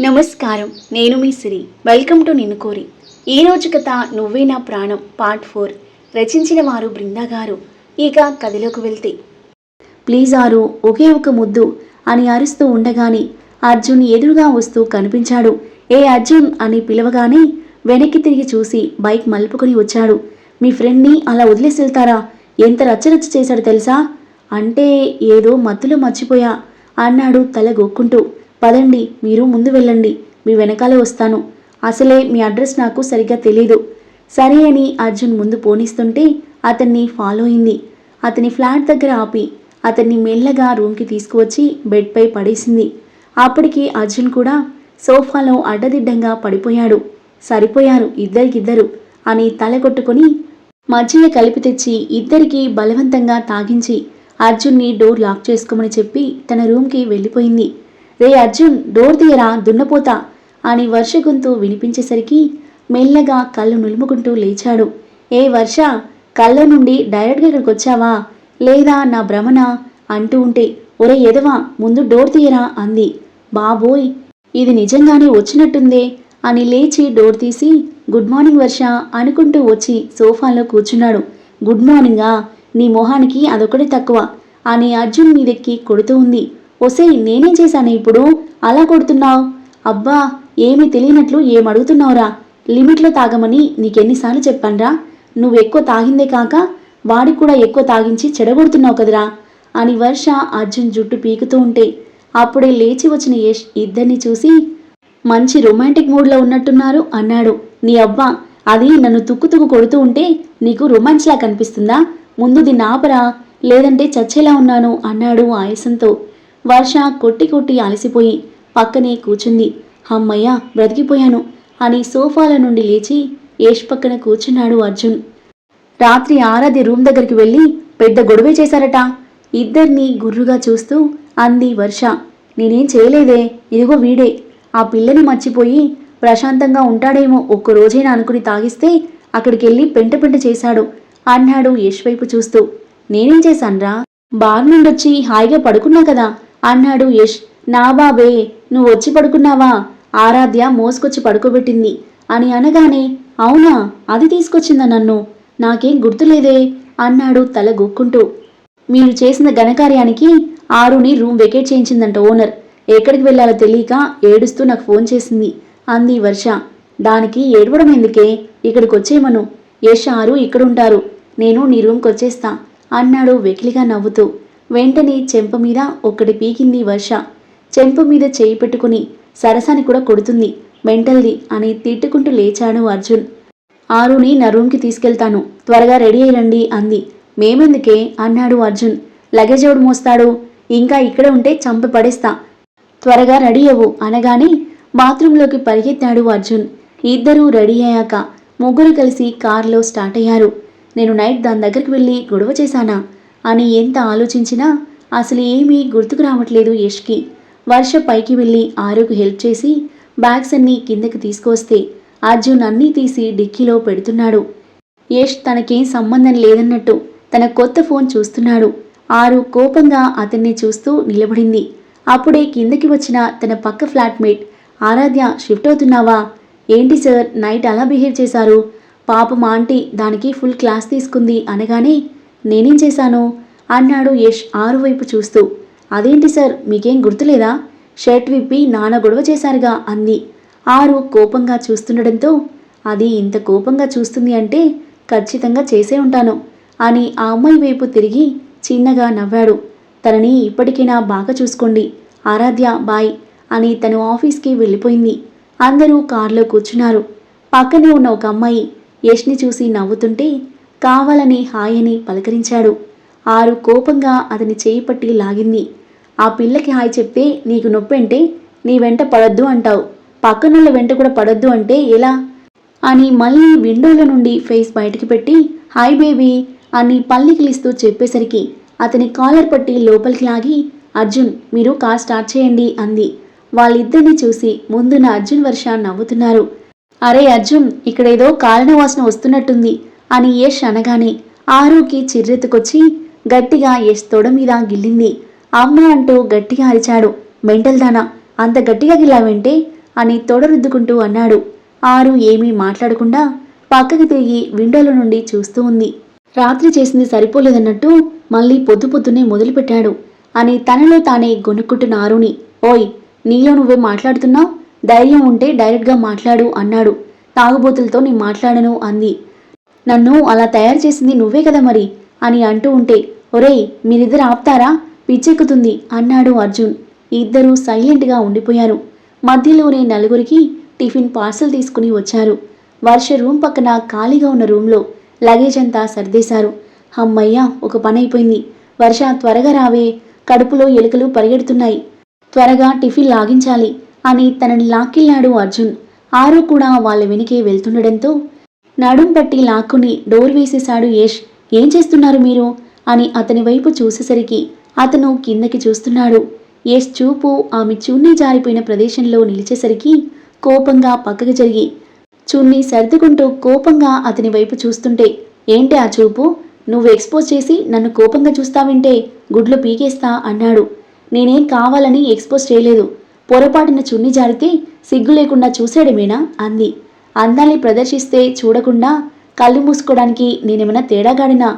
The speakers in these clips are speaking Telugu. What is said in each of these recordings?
నమస్కారం. నేను మీ సిరి. వెల్కమ్ టు నిన్ను కోరి. ఈ రోజు కథ నువ్వే నా ప్రాణం పార్ట్ ఫోర్. రచించిన వారు బృందా గారు. ఇక కథలోకి వెళ్తే. ప్లీజ్ ఆరు ఒకే ఒక ముద్దు అని అరుస్తూ ఉండగానే అర్జున్ ఎదురుగా వస్తూ కనిపించాడు. ఏ అర్జున్ అని పిలవగానే వెనక్కి తిరిగి చూసి బైక్ మలుపుకొని వచ్చాడు. మీ ఫ్రెండ్ని అలా వదిలేసి వెళ్తారా? ఎంత రచ్చరచ్చ చేశాడు తెలుసా? అంటే ఏదో మత్తులో మర్చిపోయా అన్నాడు తల గొక్కుంటూ. పదండి మీరు ముందు వెళ్ళండి. మీ వెనకాలే వస్తాను. అసలే మీ అడ్రస్ నాకు సరిగ్గా తెలీదు. సరే అని అర్జున్ ముందు పోనిస్తుంటే అతన్ని ఫాలో అయింది. అతని ఫ్లాట్ దగ్గర ఆపి అతన్ని మెల్లగా రూమ్కి తీసుకువచ్చి బెడ్పై పడేసింది. అప్పటికి అర్జున్ కూడా సోఫాలో అడ్డదిడ్డంగా పడిపోయాడు. సరిపోయారు ఇద్దరికిద్దరు అని తల కొట్టుకొని మజ్జిగ కలిపి తెచ్చి ఇద్దరికి బలవంతంగా తాగించి అర్జున్ని డోర్ లాక్ చేసుకోమని చెప్పి తన రూమ్కి వెళ్ళిపోయింది. రే అర్జున్ డోర్ తీయరా దున్నపోతా అని వర్ష గొంతు వినిపించేసరికి మెల్లగా కళ్ళు నులుముకుంటూ లేచాడు. ఏ వర్ష కళ్ళ నుండి డైరెక్ట్గా ఇక్కడికి వచ్చావా? లేదా నా భ్రమణ? అంటూ ఉంటే ఒరే ఎదవా ముందు డోర్ తీయరా అంది. బాబోయ్ ఇది నిజంగానే వచ్చినట్టుందే అని లేచి డోర్ తీసి గుడ్ మార్నింగ్ వర్ష అనుకుంటూ వచ్చి సోఫాలో కూర్చున్నాడు. గుడ్ మార్నింగా నీ మొహానికి అదొకటి తక్కువ అని అర్జున్ మీదెక్కి కొడుతూ ఉంది. ఒసే నేనేం చేశాను ఇప్పుడు? అలా కొడుతున్నావు అబ్బా ఏమీ తెలియనట్లు ఏం అడుగుతున్నావురా? లిమిట్లో తాగమని నీకెన్నిసార్లు చెప్పాన్రా? నువ్వు ఎక్కువ తాగిందే కాక వాడికి కూడా ఎక్కువ తాగించి చెడగొడుతున్నావు కదరా? అని వర్ష అర్జున్ జుట్టు పీకుతూ ఉంటే అప్పుడే లేచి వచ్చిన యష్ ఇద్దరిని చూసి మంచి రొమాంటిక్ మూడ్లో ఉన్నట్టున్నారు అన్నాడు. నీ అబ్బా అది నన్ను తుక్కు తుక్కు కొడుతూ ఉంటే నీకు రొమాన్స్లా కనిపిస్తుందా? ముందు దీన్ని ఆపరా లేదంటే చచ్చేలా ఉన్నాను అన్నాడు ఆయాసంతో. వర్ష కొట్టి కొట్టి అలసిపోయి పక్కనే కూర్చుంది. అమ్మయ్య బ్రతికిపోయాను అని సోఫాల నుండి లేచి ఏష్ పక్కన కూర్చున్నాడు అర్జున్. రాత్రి ఆరాధ్య రూమ్ దగ్గరికి వెళ్ళి పెద్ద గొడవే చేశారట. ఇద్దరినీ గుర్రుగా చూస్తూ అంది వర్ష. నేనేం చేయలేదే ఇదిగో వీడే. ఆ పిల్లని మర్చిపోయి ప్రశాంతంగా ఉంటాడేమో ఒక్క రోజైనా అనుకుని తాగిస్తే అక్కడికెళ్ళి పెంట పెంట చేశాడు అన్నాడు యశ్వైపు చూస్తూ. నేనేం చేశాన్రా? బార్ నుండొచ్చి హాయిగా పడుకున్నా కదా. అన్నాడు యష్. నా బాబే నువ్వు వచ్చి పడుకున్నావా? ఆరాధ్య మోసుకొచ్చి పడుకోబెట్టింది. అని అనగానే అవునా అది తీసుకొచ్చిందా నన్ను? నాకేం గుర్తులేదే అన్నాడు తల గొక్కుంటూ. మీరు చేసిన ఘనకార్యానికి ఆరుని రూమ్ వెకేట్ చేయించిందంట ఓనర్. ఎక్కడికి వెళ్ళాలో తెలియక ఏడుస్తూ నాకు ఫోన్ చేసింది. అంది వర్ష. దానికి ఏడవడం ఎందుకే? ఇక్కడికి వచ్చేయమను. యష్ ఆరు ఇక్కడుంటారు. నేను నీ రూమ్కి వచ్చేస్తా అన్నాడు వెకిలిగా నవ్వుతూ. వెంటనే చెంప మీద ఒక్కటి పీకింది వర్ష. చెంప మీద చేయి పెట్టుకుని సరసాని కూడా కొడుతుంది. మెంటల్ది అని తిట్టుకుంటూ లేచాడు అర్జున్. ఆరుని నా రూమ్కి తీసుకెళ్తాను. త్వరగా రెడీ అయ్యండి అంది. మేమెందుకే? అన్నాడు అర్జున్. లగేజ్ ఎవడు మోస్తాడు? ఇంకా ఇక్కడ ఉంటే చంపి పడేస్తా. త్వరగా రెడీ అవ్వు అనగానే బాత్రూంలోకి పరిగెత్తాడు అర్జున్. ఇద్దరూ రెడీ అయ్యాక ముగ్గురు కలిసి కారులో స్టార్ట్ అయ్యారు. నేను నైట్ దాని దగ్గరికి వెళ్ళి గొడవ చేశానా? అని ఎంత ఆలోచించినా అసలు ఏమీ గుర్తుకు రావట్లేదు యష్కి. వర్ష పైకి వెళ్ళి ఆరుకు హెల్ప్ చేసి బ్యాగ్స్ అన్నీ కిందకి తీసుకొస్తే అర్జున్ అన్నీ తీసి డిక్కీలో పెడుతున్నాడు. యష్ తనకేం సంబంధం లేదన్నట్టు తన కొత్త ఫోన్ చూస్తున్నాడు. ఆరు కోపంగా అతన్ని చూస్తూ నిలబడింది. అప్పుడే కిందకి వచ్చిన తన పక్క ఫ్లాట్మేట్ ఆరాధ్య షిఫ్ట్ అవుతున్నావా? ఏంటి సార్ నైట్ అలా బిహేవ్ చేశారు? పాపం ఆంటీ దానికి ఫుల్ క్లాస్ తీసుకుంది అనగానే నేనేం చేశాను? అన్నాడు యష్ ఆరు వైపు చూస్తూ. అదేంటి సార్ మీకేం గుర్తులేదా? షర్ట్ విప్పి నాన్న గొడవ చేశారుగా అంది. ఆరు కోపంగా చూస్తుండడంతో అది ఇంత కోపంగా చూస్తుంది అంటే ఖచ్చితంగా చేసే ఉంటాను అని ఆ అమ్మాయి వైపు తిరిగి చిన్నగా నవ్వాడు. తనని ఇప్పటికైనా బాగా చూసుకోండి ఆరాధ్య బాయ్ అని తను ఆఫీస్కి వెళ్ళిపోయింది. అందరూ కారులో కూర్చున్నారు. పక్కనే ఉన్న ఒక అమ్మాయి యష్ని చూసి నవ్వుతుంటే కావాలని హాయ్ అని పలకరించాడు. ఆరు కోపంగా అతని చేయి పట్టి లాగింది. ఆ పిల్లకి హాయ్ చెప్తే నీకు నొప్పి అంటే నీ వెంట పడొద్దు అంటావు. పక్కనుళ్ళ వెంట కూడా పడద్దు అంటే ఎలా? అని మళ్ళీ విండోలో నుండి ఫేస్ బయటికి పెట్టి హాయ్ బేబీ అని పల్లికిలిస్తూ చెప్పేసరికి అతని కాలర్ పట్టి లోపలికి లాగి అర్జున్ మీరు కార్ స్టార్ట్ చేయండి అంది. వాళ్ళిద్దరిని చూసి ముందున్న అర్జున్ వర్ష నవ్వుతున్నారు. అరే అర్జున్ ఇక్కడేదో కాలిన వాసన వస్తున్నట్టుంది. అని యష్ అనగానే ఆరుకి చిర్రెత్తుకొచ్చి గట్టిగా యష్ తొడ మీద గిల్లింది. అమ్మ అంటూ గట్టిగా అరిచాడు. మెంటల్దానా అంత గట్టిగా గిల్లావంటే? అని తొడరుద్దుకుంటూ అన్నాడు. ఆరు ఏమీ మాట్లాడకుండా పక్కకి తిరిగి విండోలో నుండి చూస్తూ ఉంది. రాత్రి చేసింది సరిపోలేదన్నట్టు మళ్ళీ పొద్దు పొద్దునే మొదలుపెట్టాడు అని తనలో తానే గొనుక్కుంటున్న ఆరుని. ఓయ్ నీలో నువ్వే మాట్లాడుతున్నావు? ధైర్యం ఉంటే డైరెక్ట్గా మాట్లాడు అన్నాడు. తాగుబోతులతో నీ మాట్లాడను అంది. నన్ను అలా తయారు చేసింది నువ్వే కదా మరి? అని అంటూ ఉంటే ఒరేయ్ మీరిద్దరు ఆపుతారా? పిచ్చెక్కుతుంది అన్నాడు అర్జున్. ఇద్దరూ సైలెంట్గా ఉండిపోయారు. మధ్యలోనే నలుగురికి టిఫిన్ పార్సల్ తీసుకుని వచ్చారు. వర్ష రూమ్ పక్కన ఖాళీగా ఉన్న రూమ్లో లగేజ్ అంతా సర్దేశారు. అమ్మయ్య ఒక పని అయిపోయింది. వర్ష త్వరగా రావే. కడుపులో ఎలుకలు పరిగెడుతున్నాయి. త్వరగా టిఫిన్ లాగించాలి అని తనని లాక్కిల్లాడు అర్జున్. ఆరు కూడా వాళ్ళ వెనుకే వెళ్తుండడంతో నడుం పట్టి లాక్కుని డోర్ వేసేశాడు యష్. ఏం చేస్తున్నారు మీరు? అని అతని వైపు చూసేసరికి అతను కిందకి చూస్తున్నాడు. యష్ చూపు ఆమె చున్నీ జారిపోయిన ప్రదేశంలో నిలిచేసరికి కోపంగా పక్కకు జరిగి చున్నీ సర్దుకుంటూ కోపంగా అతని వైపు చూస్తుంటే ఏంటి ఆ చూపు? నువ్వు ఎక్స్పోజ్ చేసి నన్ను కోపంగా చూస్తావంటే గుడ్లు పీకేస్తా అన్నాడు. నేనేం కావాలని ఎక్స్పోజ్ చేయలేదు. పొరపాటున చున్ని జారితే సిగ్గు లేకుండా చూశాడేమేనా అంది. అందాన్ని ప్రదర్శిస్తే చూడకుండా కళ్ళు మూసుకోవడానికి నేనేమైనా తేడాగాడినా?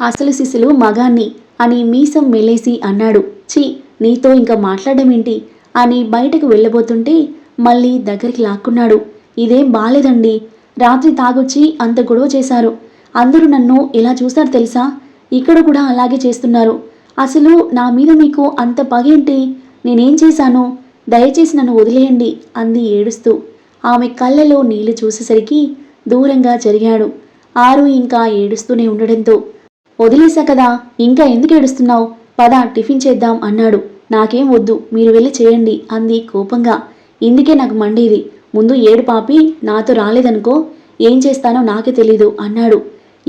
అసలు శిశులు మగాన్ని అని మీసం మెలేసి అన్నాడు. ఛీ నీతో ఇంకా మాట్లాడమేంటి అని బయటకు వెళ్ళబోతుంటే మళ్ళీ దగ్గరికి లాక్కున్నాడు. ఇదేం బాలేదండి. రాత్రి తాగొచ్చి అంత గొడవ చేశారు. అందరూ నన్ను ఎలా చూశారు తెలుసా? ఇక్కడ కూడా అలాగే చేస్తున్నారు. అసలు నా మీద మీకు అంత పగేంటి? నేనేం చేశాను? దయచేసి నన్ను వదిలేయండి అంది ఏడుస్తూ. ఆమె కళ్ళలో నీళ్ళు చూసేసరికి దూరంగా జరిగాడు. ఆరు ఇంకా ఏడుస్తూనే ఉండడంతో వదిలేసా కదా ఇంకా ఎందుకు ఏడుస్తున్నావు? పద టిఫిన్ చేద్దాం అన్నాడు. నాకేం వద్దు మీరు వెళ్ళి చేయండి అంది కోపంగా. ఇందుకే నాకు మండేది ముందు ఏడు పాపి నాతో రాలేదనుకో ఏం చేస్తానో నాకే తెలీదు అన్నాడు.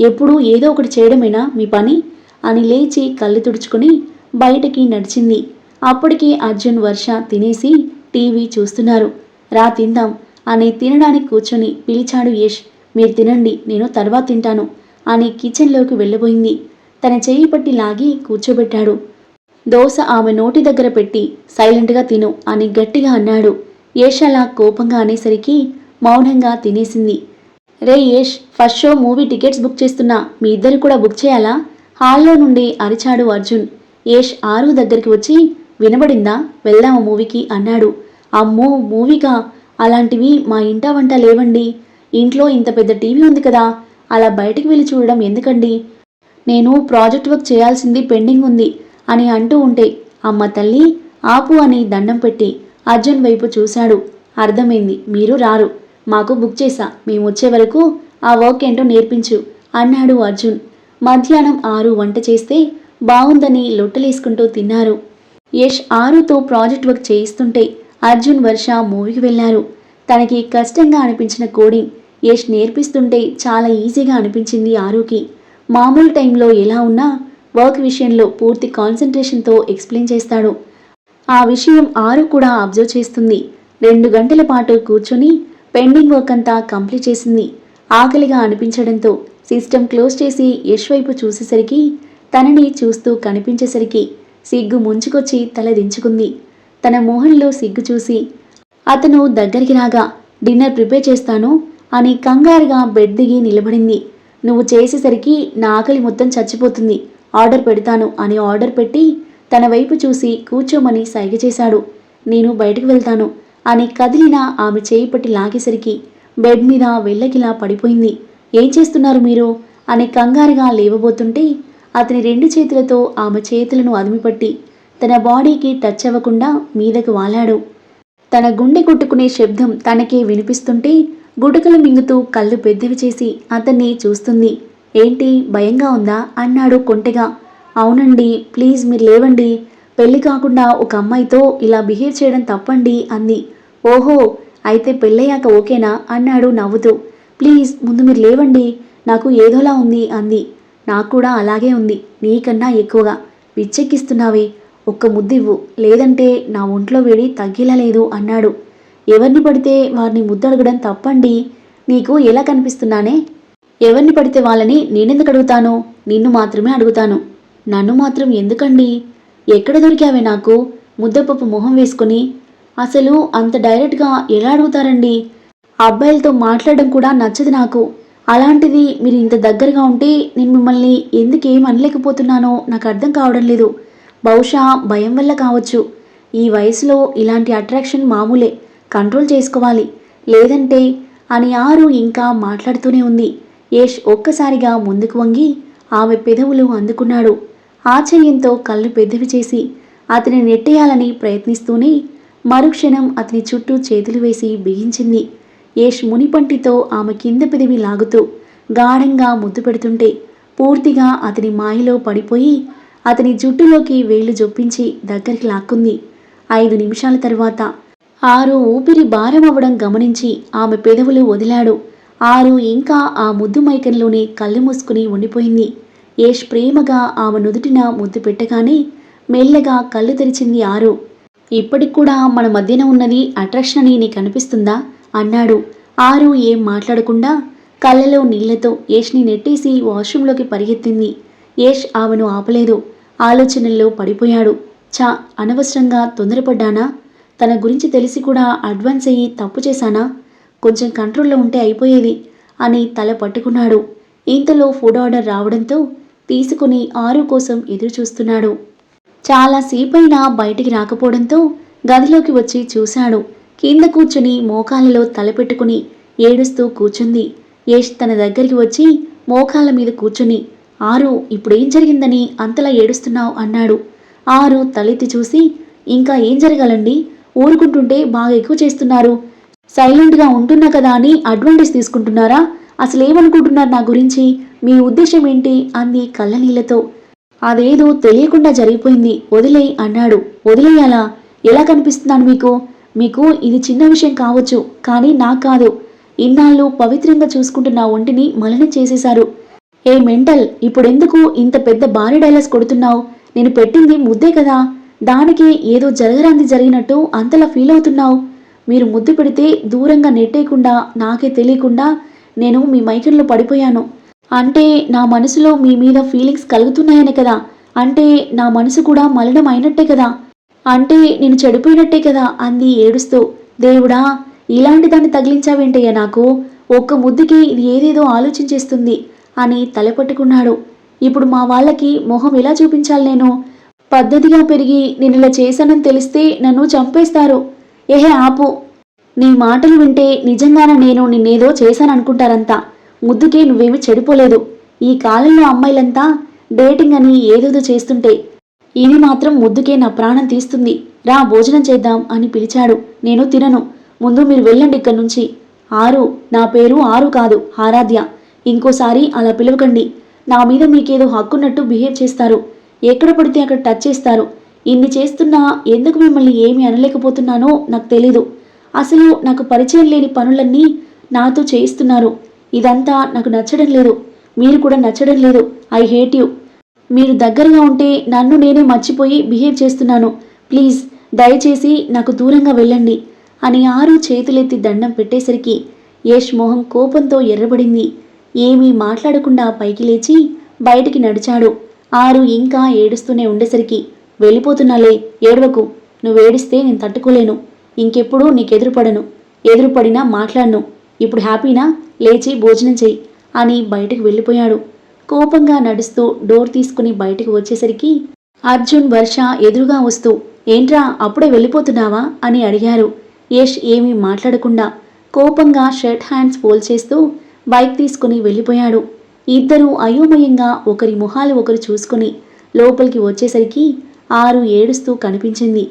ఎప్పుడూ ఏదో ఒకటి చేయడమేనా మీ పని? అని లేచి కళ్ళు తుడుచుకుని బయటికి నడిచింది. అప్పటికి అర్జున్ వర్ష తినేసి టీవీ చూస్తున్నారు. రా తిందాం అని తినడానికి కూర్చొని పిలిచాడు యష్. మీరు తినండి నేను తర్వాత తింటాను అని కిచెన్లోకి వెళ్ళబోయింది. తన చేయి పట్టి లాగి కూర్చోబెట్టాడు. దోశ ఆమె నోటి దగ్గర పెట్టి సైలెంట్గా తిను అని గట్టిగా అన్నాడు. యష్ అలా కోపంగా అనేసరికి మౌనంగా తినేసింది. రే Yash first show movie tickets book చేస్తున్నా. మీ ఇద్దరు కూడా బుక్ చేయాలా? హాల్లో నుండి అరిచాడు అర్జున్. యష్ ఆరు దగ్గరికి వచ్చి వినబడిందా? వెళ్దాము మూవీకి? అన్నాడు. అమ్మో మూవీగా అలాంటివి మా ఇంట వంట లేవండి. ఇంట్లో ఇంత పెద్ద టీవీ ఉంది కదా అలా బయటికి వెళ్ళి చూడడం ఎందుకండి? నేను ప్రాజెక్ట్ వర్క్ చేయాల్సింది పెండింగ్ ఉంది అని అంటూ ఉంటే అమ్మ తల్లి ఆపు అని దండం పెట్టి అర్జున్ వైపు చూశాడు. అర్థమైంది మీరు రారు. మాకు బుక్ చేశా మేము వచ్చే వరకు ఆ వర్క్ ఏంటో నేర్పించు అన్నాడు అర్జున్. మధ్యాహ్నం ఆరు వంట చేస్తే బాగుందని లొట్టలేసుకుంటూ తిన్నారు. యష్ ఆరుతో ప్రాజెక్ట్ వర్క్ చేయిస్తుంటే అర్జున్ వర్ష మూవీకి వెళ్ళారు. తనకి కష్టంగా అనిపించిన కోడింగ్ యష్ నేర్పిస్తుంటే చాలా ఈజీగా అనిపించింది ఆరుకి. మామూలు టైంలో ఎలా ఉన్నా వర్క్ విషయంలో పూర్తి కాన్సన్ట్రేషన్తో ఎక్స్ప్లెయిన్ చేస్తాడు. ఆ విషయం ఆరు కూడా అబ్జర్వ్ చేస్తుంది. రెండు గంటల పాటు కూర్చొని పెండింగ్ వర్క్ అంతా కంప్లీట్ చేసింది. ఆకలిగా అనిపించడంతో సిస్టమ్ క్లోజ్ చేసి యష్ వైపు చూసేసరికి తనని చూస్తూ కనిపించేసరికి సిగ్గు ముంచుకొచ్చి తల దించుకుంది. తన మొహంలో సిగ్గు చూసి అతను దగ్గరికి రాగా డిన్నర్ ప్రిపేర్ చేస్తాను అని కంగారుగా బెడ్ దిగి నిలబడింది. నువ్వు చేసేసరికి నా ఆకలి మొత్తం చచ్చిపోతుంది. ఆర్డర్ పెడతాను అని ఆర్డర్ పెట్టి తన వైపు చూసి కూర్చోమని సైగ చేశాడు. నేను బయటకు వెళ్తాను అని కదిలిన ఆమె చేయి పట్టి లాగేసరికి బెడ్ మీద వెళ్ళకిలా పడిపోయింది. ఏం చేస్తున్నారు మీరు? అని కంగారుగా లేవబోతుంటే అతని రెండు చేతులతో ఆమె చేతులను అదిమిపట్టి తన బాడీకి టచ్ అవ్వకుండా మీదకు వాలాడు. తన గుండె కొట్టుకునే శబ్దం తనకే వినిపిస్తుంటే గుటకలు మింగుతూ కళ్ళు పెద్దవి చేసి అతన్ని చూస్తుంది. ఏంటి భయంగా ఉందా? అన్నాడు కొంటెగా. అవునండి ప్లీజ్ మీరు లేవండి. పెళ్ళి కాకుండా ఒక అమ్మాయితో ఇలా బిహేవ్ చేయడం తప్పండి అంది. ఓహో అయితే పెళ్ళయ్యాక ఓకేనా? అన్నాడు నవ్వుతూ. ప్లీజ్ ముందు మీరు లేవండి. నాకు ఏదోలా ఉంది అంది. నాకు కూడా అలాగే ఉంది. నీకన్నా ఎక్కువగా. పిచ్చెక్కిస్తున్నావే ఒక్క ముద్దివ్వు. లేదంటే నా ఒంట్లో వేడి తగ్గేలా లేదు అన్నాడు. ఎవరిని పడితే వారిని ముద్దడగడం తప్పండి. నీకు ఎలా కనిపిస్తున్నానే? ఎవరిని పడితే వాళ్ళని నేనెందుకు అడుగుతాను? నిన్ను మాత్రమే అడుగుతాను. నన్ను మాత్రం ఎందుకండి? ఎక్కడ దొరికావే నాకు? ముద్దపప్పు మొహం వేసుకుని. అసలు అంత డైరెక్ట్గా ఎలా అడుగుతారండి? అబ్బాయిలతో మాట్లాడడం కూడా నచ్చదు నాకు. అలాంటిది మీరు ఇంత దగ్గరగా ఉంటే నేను మిమ్మల్ని ఎందుకు ఏం అనలేకపోతున్నానో నాకు అర్థం కావడం లేదు. బహుశా భయం వల్ల కావచ్చు. ఈ వయసులో ఇలాంటి అట్రాక్షన్ మామూలే. కంట్రోల్ చేసుకోవాలి. లేదంటే అని ఆరు ఇంకా మాట్లాడుతూనే ఉంది. యష్ ఒక్కసారిగా ముందుకు వంగి ఆమె పెదవులు అందుకున్నాడు. ఆశ్చర్యంతో కళ్ళు పెద్దవి చేసి అతని నెట్టేయాలని ప్రయత్నిస్తూనే మరుక్షణం అతని చుట్టూ చేతులు వేసి బిగించింది. యష్ మునిపంటితో ఆమె కింద పెదవి లాగుతూ గాఢంగా ముద్దు పెడుతుంటే పూర్తిగా అతని మాయలో పడిపోయి అతని జుట్టులోకి వేళ్ళు జొప్పించి దగ్గరికి లాక్కుంది. ఐదు నిమిషాల తర్వాత ఆరు ఊపిరి భారం అవ్వడం గమనించి ఆమె పెదవులు వదిలాడు. ఆరు ఇంకా ఆ ముద్దు మైకంలోనే కళ్ళు మూసుకుని ఉండిపోయింది. యేష్ ప్రేమగా ఆమె నుదుటిన ముద్దు పెట్టగానే మెల్లగా కళ్ళు తెరిచింది ఆరు. ఇప్పటికి కూడా మన మధ్యన ఉన్నది అట్రాక్షన్ అని నీకు అనిపిస్తుందా? అన్నాడు. ఆరు ఏం మాట్లాడకుండా కళ్ళలో నీళ్ళతో యేష్ని నెట్టేసి వాష్రూంలోకి పరిగెత్తింది. యేష్ ఆమెను ఆపలేదు. ఆలోచనల్లో పడిపోయాడు. చా అనవసరంగా తొందరపడ్డానా? తన గురించి తెలిసి కూడా అడ్వాన్స్ అయ్యి తప్పు చేశానా? కొంచెం కంట్రోల్లో ఉంటే అయిపోయేది అని తల పట్టుకున్నాడు. ఇంతలో ఫుడ్ ఆర్డర్ రావడంతో తీసుకుని ఆరు కోసం ఎదురుచూస్తున్నాడు. చాలాసేపైనా చాలా సేపైనా బయటికి రాకపోవడంతో గదిలోకి వచ్చి చూశాడు. కింద కూర్చుని మోకాలలో తలపెట్టుకుని ఏడుస్తూ కూర్చుంది. యష్ తన దగ్గరికి వచ్చి మోకాల మీద కూర్చుని ఆరు ఇప్పుడేం జరిగిందని అంతలా ఏడుస్తున్నావు అన్నాడు. ఆరు తలెత్తి చూసి ఇంకా ఏం జరగాలండి? ఊరుకుంటుంటే బాగా ఎక్కువ చేస్తున్నారు. సైలెంట్గా ఉంటున్నా కదా అని అడ్వాంటేజ్ తీసుకుంటున్నారా? అసలు ఏమనుకుంటున్నారు నా గురించి? మీ ఉద్దేశం ఏంటి? అంది కళ్ళనీళ్ళతో అదేదో తెలియకుండా జరిగిపోయింది. వదిలేయ్ అన్నాడు. వదిలేయాలా? ఎలా కనిపిస్తున్నాను మీకు? మీకు ఇది చిన్న విషయం కావచ్చు కానీ నాకు కాదు. ఇన్నాళ్ళు పవిత్రంగా చూసుకుంటున్న ఒంటిని మలిన చేసేశారు. ఏ మెంటల్ ఇప్పుడెందుకు ఇంత పెద్ద భారీ డైలాస్ కొడుతున్నావు? నేను పెట్టింది ముద్దే కదా. దానికి ఏదో జరగరాంది జరిగినట్టు అంతలా ఫీల్ అవుతున్నావు. మీరు ముద్దు పెడితే దూరంగా నెట్టేయకుండా నాకే తెలియకుండా నేను మీ మైకంలో పడిపోయాను. అంటే నా మనసులో మీ మీద ఫీలింగ్స్ కలుగుతున్నాయనే కదా. అంటే నా మనసు కూడా మలినం అయినట్టే కదా. అంటే నేను చెడిపోయినట్టే కదా అంది ఏడుస్తూ. దేవుడా ఇలాంటి దాన్ని తగిలించావేంటయ్యా నాకు? ఒక్క ముద్దుకి ఇది ఏదేదో ఆలోచించేస్తుంది అని తలపట్టుకున్నాడు ఇప్పుడు మా వాళ్ళకి మొహం ఎలా చూపించాలి నేను? పద్ధతిగా పెరిగి నేను ఇలా చేశానని తెలిస్తే నన్ను చంపేస్తారు. ఏహే ఆపు. నీ మాటలు వింటే నిజంగానే నేను నిన్నేదో చేశాననుకుంటారంతా. ముద్దుకే నువ్వేమి చెడిపోలేదు. ఈ కాలంలో అమ్మాయిలంతా డేటింగ్ అని ఏదేదో చేస్తుంటే ఇది మాత్రం ముద్దుకే నా ప్రాణం తీస్తుంది. రా భోజనం చేద్దాం అని పిలిచాడు. నేను తినను. ముందు మీరు వెళ్ళండి ఇక్కడి నుంచి. ఆరు. నా పేరు ఆరు కాదు ఆరాధ్య. ఇంకోసారి అలా పిలవకండి. నా మీద మీకేదో హక్కున్నట్టు బిహేవ్ చేస్తారు. ఎక్కడ పడితే అక్కడ టచ్ చేస్తారు. ఇన్ని చేస్తున్నా ఎందుకు మిమ్మల్ని ఏమి అనలేకపోతున్నానో నాకు తెలీదు. అసలు నాకు పరిచయం లేని పనులన్నీ నాతో చేయిస్తున్నారు. ఇదంతా నాకు నచ్చడం లేదు. మీరు కూడా నచ్చడం లేదు. I hate you. మీరు దగ్గరగా ఉంటే నన్ను నేనే మర్చిపోయి బిహేవ్ చేస్తున్నాను. ప్లీజ్ దయచేసి నాకు దూరంగా వెళ్ళండి. అని ఆరు చేతులెత్తి దండం పెట్టేసరికి యష్ మొహం కోపంతో ఎర్రబడింది. ఏమీ మాట్లాడకుండా పైకి లేచి బయటికి నడిచాడు. ఆరు ఇంకా ఏడుస్తూనే ఉండేసరికి వెళ్ళిపోతున్నాలే ఏడవకు. నువ్వేడిస్తే నేను తట్టుకోలేను. ఇంకెప్పుడు నీకెదురుపడను. ఎదురుపడినా మాట్లాడను. ఇప్పుడు హ్యాపీనా? లేచి భోజనం చెయ్యి అని బయటకు వెళ్ళిపోయాడు. కోపంగా నడుస్తూ డోర్ తీసుకుని బయటకు వచ్చేసరికి అర్జున్ వర్ష ఎదురుగా వస్తూ ఏంట్రా అప్పుడే వెళ్ళిపోతున్నావా? అని అడిగారు. యష్ ఏమీ మాట్లాడకుండా కోపంగా షర్ట్ హ్యాండ్స్ పోల్చేస్తూ చేస్తూ బైక్ తీసుకుని వెళ్ళిపోయాడు. ఇద్దరూ అయోమయంగా ఒకరి ముఖాలు ఒకరు చూసుకుని లోపలికి వచ్చేసరికి ఆరు ఏడుస్తూ కనిపించింది.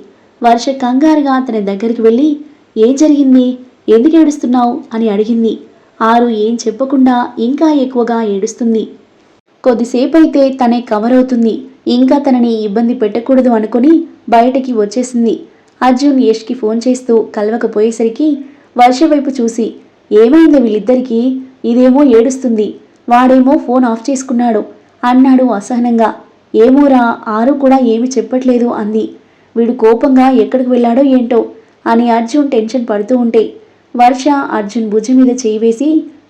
వర్ష కంగారుగా తన దగ్గరికి వెళ్ళి ఏం జరిగింది? ఎందుకు ఏడుస్తున్నావు? అని అడిగింది. ఆరు ఏం చెప్పకుండా ఇంకా ఎక్కువగా ఏడుస్తుంది. కొద్దిసేపైతే తనే కవర్ అవుతుంది. ఇంకా తనని ఇబ్బంది పెట్టకూడదు అనుకుని బయటకి వచ్చేసింది. అర్జున్ యష్కి ఫోన్ చేస్తూ కలవకపోయేసరికి వర్ష వైపు చూసి ఏమైంది వీళ్ళిద్దరికీ? ఇదేమో ఏడుస్తుంది. వాడేమో ఫోన్ ఆఫ్ చేసుకున్నాడు. అన్నాడు అసహనంగా. ఏమోరా ఆరు కూడా ఏమి చెప్పట్లేదు అంది. వీడు కోపంగా ఎక్కడికి వెళ్ళాడో ఏంటో అని అర్జున్ టెన్షన్ పడుతూ ఉంటే వర్ష అర్జున్ భుజం మీద చేయి వేసి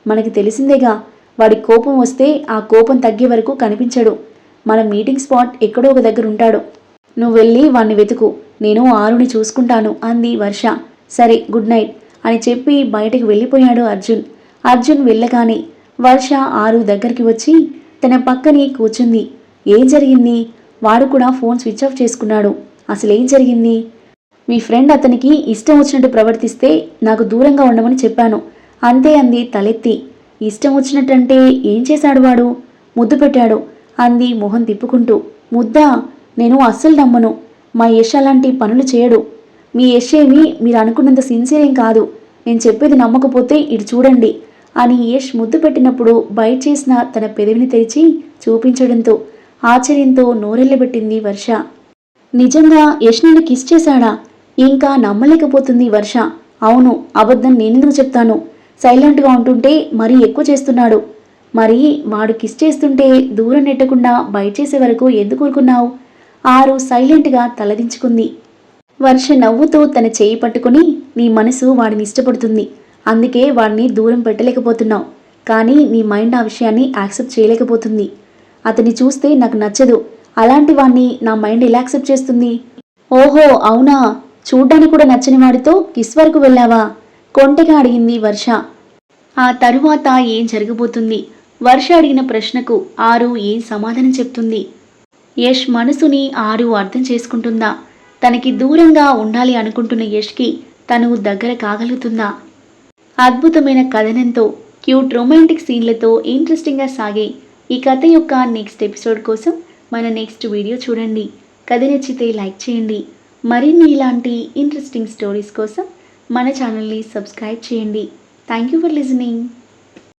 మనకి తెలిసిందేగా వాడి కోపం వస్తే ఆ కోపం తగ్గే వరకు కనిపించడు. మన మీటింగ్ స్పాట్ ఎక్కడో ఒక దగ్గర ఉంటాడు. నువ్వు వెళ్ళి వాణ్ణి వెతుకు. నేను ఆరుని చూసుకుంటాను అంది వర్ష. సరే గుడ్ నైట్ అని చెప్పి బయటకు వెళ్ళిపోయాడు అర్జున్. అర్జున్ వెళ్ళగానే వర్ష ఆరు దగ్గరికి వచ్చి తన పక్కనే కూర్చుంది. ఏం జరిగింది? వాడు కూడా ఫోన్ స్విచ్ ఆఫ్ చేసుకున్నాడు. అసలేం జరిగింది? మీ ఫ్రెండ్ అతనికి ఇష్టం వచ్చినట్టు ప్రవర్తిస్తే నాకు దూరంగా ఉండమని చెప్పాను. అంతే అంది తలెత్తి. ఇష్టం వచ్చినట్టంటే ఏం చేశాడు వాడు? ముద్దు పెట్టాడు. అంది మొహం తిప్పుకుంటూ. ముద్దా నేను అస్సలు నమ్మను. మా యష్ అలాంటి పనులు చేయడు. మీ యష్ ఏమి మీరు అనుకున్నంత సిన్సియర్ ఏం కాదు. నేను చెప్పేది నమ్మకపోతే ఇటు చూడండి. అని యష్ ముద్దు పెట్టినప్పుడు బయట చేసిన తన పెదవిని తెరిచి చూపించడంతో ఆశ్చర్యంతో నోరెళ్ళబెట్టింది వర్ష. నిజంగా యష్ నన్ను కిస్ చేశాడా? ఇంకా నమ్మలేకపోతుంది వర్ష. అవును అబద్ధం నేనెందుకు చెప్తాను? సైలెంట్గా ఉంటుంటే మరీ ఎక్కువ చేస్తున్నాడు. మరి వాడు కిస్ చేస్తుంటే దూరం నెట్టకుండా బయట చేసే వరకు ఎందుకు ఊరుకున్నావు? ఆరు సైలెంట్గా తలదించుకుంది. వర్ష నవ్వుతూ తన చేయి పట్టుకుని నీ మనసు వాడిని ఇష్టపడుతుంది. అందుకే వాడిని దూరం పెట్టలేకపోతున్నావు. కానీ నీ మైండ్ ఆ విషయాన్ని యాక్సెప్ట్ చేయలేకపోతుంది. అతన్ని చూస్తే నాకు నచ్చదు. అలాంటి వాణ్ణి నా మైండ్ ఎలా యాక్సెప్ట్ చేస్తుంది? ఓహో అవునా? చూడ్డానికి కూడా నచ్చని వాడితో కిస్ వరకు వెళ్ళావా? కొంటెగా అడిగింది వర్ష. ఆ తరువాత ఏం జరగబోతుంది? వర్ష అడిగిన ప్రశ్నకు ఆరు ఏం సమాధానం చెప్తుంది? యష్ మనసుని ఆరు అర్థం చేసుకుంటుందా? తనకి దూరంగా ఉండాలి అనుకుంటున్న యష్కి తను దగ్గర కాగలుగుతుందా? అద్భుతమైన కథనంతో క్యూట్ రొమాంటిక్ సీన్లతో ఇంట్రెస్టింగ్గా సాగే ఈ కథ యొక్క నెక్స్ట్ ఎపిసోడ్ కోసం మన నెక్స్ట్ వీడియో చూడండి. కథ నచ్చితే లైక్ చేయండి. మరిన్ని ఇలాంటి ఇంట్రెస్టింగ్ స్టోరీస్ కోసం మన ఛానల్ని సబ్స్క్రైబ్ చేయండి. Thank you for listening.